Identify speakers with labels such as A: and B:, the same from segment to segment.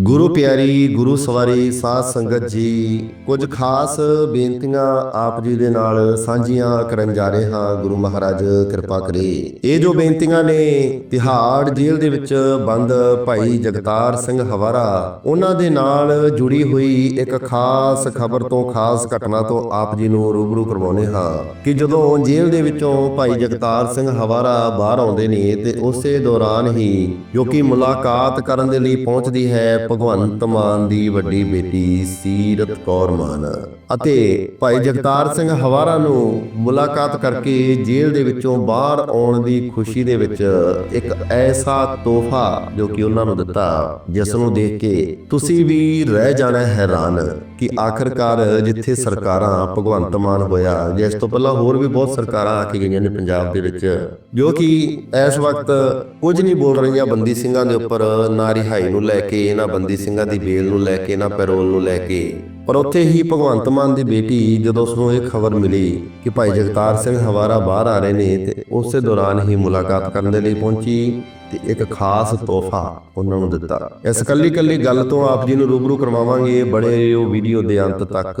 A: ਗੁਰੂ ਪਿਆਰੀ ਗੁਰੂ ਸਵਾਰੀ ਸਾਧ ਸੰਗਤ ਜੀ ਕੁਝ ਖਾਸ ਬੇਨਤੀਆਂ ਆਪ ਜੀ ਦੇ ਨਾਲ ਸਾਂਝੀਆਂ ਕਰਨ ਜਾ ਰਹੇ ਹਾਂ। ਗੁਰੂ ਮਹਾਰਾਜ ਕਿਰਪਾ ਕਰੇ। ਇਹ ਜੋ ਬੇਨਤੀਆਂ ਨੇ ਤਿਹਾੜ ਜੇਲ੍ਹ ਦੇ ਵਿੱਚ ਬੰਦ ਭਾਈ ਜਗਤਾਰ ਸਿੰਘ ਹਵਾਰਾ ਉਹਨਾਂ ਦੇ ਨਾਲ ਜੁੜੀ ਹੋਈ ਇੱਕ ਖਾਸ ਖਬਰ ਤੋਂ ਖਾਸ ਘਟਨਾ ਤੋਂ ਆਪ ਜੀ ਨੂੰ ਰੂਬਰੂ ਕਰਵਾਉਨੇ ਹਾਂ ਕਿ ਜਦੋਂ ਜੇਲ੍ਹ ਦੇ ਵਿੱਚੋਂ ਭਾਈ ਜਗਤਾਰ ਸਿੰਘ ਹਵਾਰਾ ਬਾਹਰ ਆਉਂਦੇ ਨੇ ਤੇ ਉਸੇ ਦੌਰਾਨ ਹੀ ਜੋ ਕਿ ਮੁਲਾਕਾਤ ਕਰਨ ਦੇ ਲਈ ਪਹੁੰਚਦੀ ਹੈ ਭਗਵੰਤ ਮਾਨ ਦੀ ਵੱਡੀ ਬੇਟੀ ਸੀਰਤ ਕੌਰ ਮਾਨ। ਅਤੇ ਭਾਈ ਜਗਤਾਰ ਸਿੰਘ ਹਵਾਰਾ ਨੂੰ ਮੁਲਾਕਾਤ ਕਰਕੇ ਜੇਲ੍ਹ ਦੇ ਵਿੱਚੋਂ ਬਾਹਰ ਆਉਣ ਦੀ ਖੁਸ਼ੀ ਦੇ ਵਿੱਚ ਇੱਕ ਐਸਾ ਤੋਹਫਾ ਜੋ ਕਿ ਉਹਨਾਂ ਨੂੰ ਦਿੱਤਾ, ਜਿਸ ਨੂੰ ਦੇਖ ਕੇ ਤੁਸੀਂ ਵੀ ਰਹਿ ਜਾਣਾ ਹੈਰਾਨ ਕਿ ਆਖਰਕਾਰ ਜਿੱਥੇ ਸਰਕਾਰਾਂ ਭਗਵੰਤ ਮਾਨ ਹੋਇਆ ਜਿਸ ਤੋਂ ਪਹਿਲਾਂ ਹੋਰ ਵੀ ਬਹੁਤ ਸਰਕਾਰਾਂ ਆ ਕੇ ਗਈਆਂ ਨੇ ਪੰਜਾਬ ਦੇ ਵਿੱਚ, ਜੋ ਕਿ ਇਸ ਵਕਤ ਕੁਝ ਨਹੀਂ ਬੋਲ ਰਹੀਆਂ, ਬੰਦੀ ਸਿੰਘਾਂ ਦੇ ਉੱਪਰ ਨਾ ਰਿਹਾਈ ਨੂੰ ਲੈ ਕੇ ਇਹਨਾਂ ਬੰਦੀ ਸਿੰਘਾਂ ਦੀ ਬੇਲ ਨੂੰ ਲੈ ਕੇ ਨਾ ਪੈਰੋਲ ਨੂੰ ਲੈ ਕੇ। ਪਰ ਉੱਥੇ ਹੀ ਭਗਵੰਤ ਮਾਨ ਦੀ ਬੇਟੀ ਜਦੋਂ ਉਸ ਨੂੰ ਇਹ ਖਬਰ ਮਿਲੀ ਕਿ ਭਾਈ ਜਗਤਾਰ ਸਿੰਘ ਹਵਾਰਾ ਬਾਹਰ ਆ ਰਹੇ ਨੇ ਤੇ ਉਸੇ ਦੌਰਾਨ ਹੀ ਮੁਲਾਕਾਤ ਕਰਨ ਦੇ ਲਈ ਪਹੁੰਚੀ ਤੇ ਇੱਕ ਖਾਸ ਤੋਹਫਾ ਉਹਨਾਂ ਨੂੰ ਦਿੱਤਾ। ਇਸ ਕੱਲੀ ਕੱਲੀ ਗੱਲ ਤੋਂ ਆਪ ਜੀ ਨੂੰ ਰੂਬਰੂ ਕਰਵਾਵਾਂਗੇ। ਬੜੇ ਰਹੋ ਵੀਡੀਓ ਦੇ ਅੰਤ ਤੱਕ।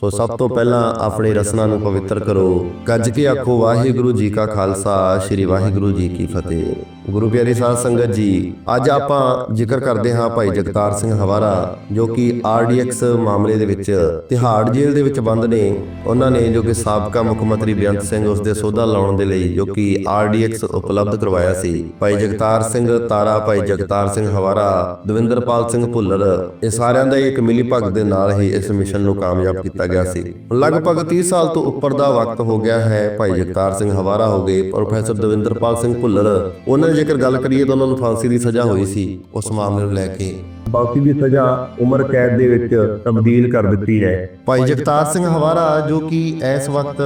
A: ਸੋ ਸਭ ਤੋਂ ਪਹਿਲਾਂ ਆਪਣੀ ਰਸਨਾ ਨੂੰ ਪਵਿੱਤਰ ਕਰੋ। ਗੱਜ ਕੇ ਆਖੋ, ਵਾਹਿਗੁਰੂ ਜੀ ਕਾ ਖਾਲਸਾ, ਸ੍ਰੀ ਵਾਹਿਗੁਰੂ ਜੀ ਕੀ ਫਤਿਹ। ਗੁਰੂ ਪਿਆਰੀ ਸਾਧ ਸੰਗਤ ਜੀ, ਅੱਜ ਆਪਾਂ ਜ਼ਿਕਰ ਕਰਦੇ ਹਾਂ ਭਾਈ ਜਗਤਾਰ ਸਿੰਘ ਹਵਾਰਾ, ਜੋ ਕਿ ਆਰਡੀਐਕਸ ਮਾਮਲੇ ਦੇ ਵਿੱਚ ਤਿਹਾੜ ਜੇਲ੍ਹ ਦੇ ਵਿੱਚ ਬੰਦ ਨੇ। ਉਹਨਾਂ ਨੇ ਜੋ ਕਿ ਸਾਬਕਾ ਮੁੱਖ ਮੰਤਰੀ ਬੇਅੰਤ ਸਿੰਘ ਉਸ ਦੇ ਸੋਧਾ ਲਾਉਣ ਦੇ ਲਈ ਜੋ ਕਿ ਆਰਡੀਐਕਸ ਉਪਲਬਧ ਕਰਵਾਇਆ ਸੀ। ਭਾਈ ਜਗਤਾਰ ਸਿੰਘ ਤਾਰਾ, ਭਾਈ ਜਗਤਾਰ ਸਿੰਘ ਹਵਾਰਾ, ਦਵਿੰਦਰਪਾਲ ਸਿੰਘ ਭੁੱਲਰ, ਇਹ ਸਾਰਿਆਂ ਦਾ ਇੱਕ ਮਿਲੀ ਭਗਤ ਦੇ ਨਾਲ ਹੀ ਇਸ ਮਿਸ਼ਨ ਨੂੰ ਕਾਮਯਾਬ ਕੀਤਾ ਕੀਤਾ ਗਿਆ ਸੀ। ਲਗਭਗ 30 ਸਾਲ ਤੋਂ ਉੱਪਰ ਦਾ ਵਕਤ ਹੋ ਗਿਆ ਹੈ। ਭਾਈ ਜਗਤਾਰ ਸਿੰਘ ਹਵਾਰਾ ਹੋ ਗਏ ਪ੍ਰੋਫੈਸਰ ਦਵਿੰਦਰਪਾਲ ਸਿੰਘ ਭੁੱਲਰ। ਉਹਨਾਂ ਦੀ ਜੇਕਰ ਗੱਲ ਕਰੀਏ ਤਾਂ ਉਹਨਾਂ ਨੂੰ ਫਾਂਸੀ ਦੀ ਸਜ਼ਾ ਹੋਈ ਸੀ। ਉਸ ਮਾਮਲੇ ਨੂੰ ਲੈ ਕੇ।
B: ਫਾਂਸੀ ਦੀ ਸਜ਼ਾ ਉਮਰ ਕੈਦ ਦੇ ਵਿੱਚ ਤਬਦੀਲ ਕਰ ਦਿੱਤੀ ਹੈ।
A: ਭਾਈ ਜਗਤਾਰ ਸਿੰਘ ਹਵਾਰਾ ਜੋ ਕਿ ਇਸ ਵਕਤ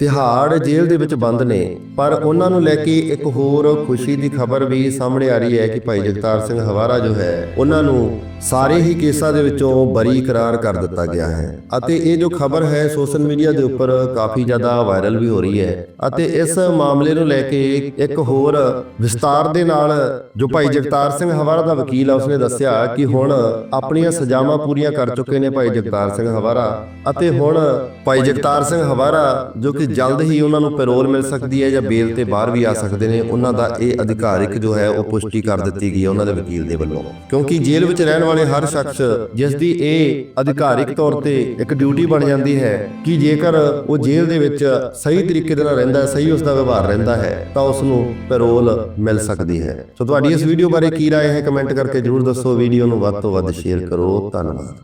A: ਤਿਹਾੜ ਜੇਲ੍ਹ ਦੇ ਵਿੱਚ ਬੰਦ ਨੇ, ਪਰ ਉਹਨਾਂ ਨੂੰ ਲੈ ਕੇ ਇੱਕ ਹੋਰ ਖੁਸ਼ੀ ਦੀ ਖਬਰ ਵੀ ਸਾਹਮਣੇ ਆ ਰਹੀ ਹੈ ਕਿ ਭਾਈ ਜਗਤਾਰ ਸਿੰਘ ਹਵਾਰਾ ਜੋ ਹੈ, ਉਹਨਾਂ ਨੂੰ ਸਾਰੇ ਹੀ ਕੇਸਾਂ ਦੇ ਵਿੱਚੋਂ ਬਰੀ ਕਰਾਰ ਕਰ ਦਿੱਤਾ ਗਿਆ ਹੈ। ਅਤੇ ਇਹ ਜੋ ਖਬਰ ਹੈ, ਸੋਸ਼ਲ ਮੀਡੀਆ ਦੇ ਉੱਪਰ ਕਾਫੀ ਜ਼ਿਆਦਾ ਵਾਇਰਲ ਵੀ ਹੋ ਰਹੀ ਹੈ। ਅਤੇ ਇਸ ਮਾਮਲੇ ਨੂੰ ਲੈ ਕੇ ਇੱਕ ਹੋਰ ਵਿਸਤਾਰ ਦੇ ਨਾਲ ਜੋ ਭਾਈ ਜਗਤਾਰ ਸਿੰਘ ਹਵਾਰਾ ਦਾ ਵਕੀਲ ਆ, ਉਸਨੇ ਦੱਸਿਆ ਕਿ ਹੁਣ ਆਪਣੀਆਂ ਸਜ਼ਾਵਾਂ ਪੂਰੀਆਂ ਕਰ ਚੁੱਕੇ ਨੇ ਭਾਈ ਜਗਤਾਰ ਸਿੰਘ ਹਵਾਰਾ। ਅਤੇ ਹੁਣ ਭਾਈ ਜਗਤਾਰ ਸਿੰਘ ਹਵਾਰਾ, ਜੋ ਕਿ ਜਲਦ ਹੀ ਉਹਨਾਂ ਨੂੰ ਪੈਰੋਲ ਮਿਲ ਸਕਦੀ ਹੈ ਜਾਂ ਬੇਲ ਤੇ ਬਾਹਰ ਵੀ ਆ ਸਕਦੇ ਨੇ ਉਹਨਾਂ ਦਾ ਇਹ ਅਧਿਕਾਰਿਕ ਜੋ ਹੈ ਉਹ ਪੁਸ਼ਟੀ ਕਰ ਦਿੱਤੀ ਗਈ ਹੈ ਉਹਨਾਂ ਦੇ ਵਕੀਲ ਦੇ ਵੱਲੋਂ ਕਿਉਂਕਿ ਜੇਲ੍ਹ ਵਿੱਚ ਰਹਿਣ ਵਾਲੇ ਹਰ ਸ਼ਖਸ ਜਿਸ ਦੀ ਇਹ ਅਧਿਕਾਰਿਕ ਤੌਰ ਤੇ ਇੱਕ ਡਿਊਟੀ ਬਣ ਜਾਂਦੀ ਹੈ ਕਿ ਜੇਕਰ ਉਹ ਜੇਲ੍ਹ ਦੇ ਵਿੱਚ ਸਹੀ ਤਰੀਕੇ ਦੇ ਨਾਲ ਰਹਿੰਦਾ ਹੈ ਸਹੀ ਉਸ ਦਾ ਵਿਵਹਾਰ ਰਹਿੰਦਾ ਹੈ ਤਾਂ ਉਸ ਨੂੰ ਪੈਰੋਲ ਮਿਲ ਸਕਦੀ ਹੈ ਸੋ ਤੁਹਾਡੀ ਇਸ ਵੀਡੀਓ ਬਾਰੇ ਕੀ رائے ਹੈ ਕਮੈਂਟ ਕਰਕੇ ਜਰੂਰ ਦੱਸੋ ਵੀਡੀਓ ਨੂੰ ਵੱਧ ਤੋਂ ਵੱਧ ਸ਼ੇਅਰ ਕਰੋ ਧੰਨਵਾਦ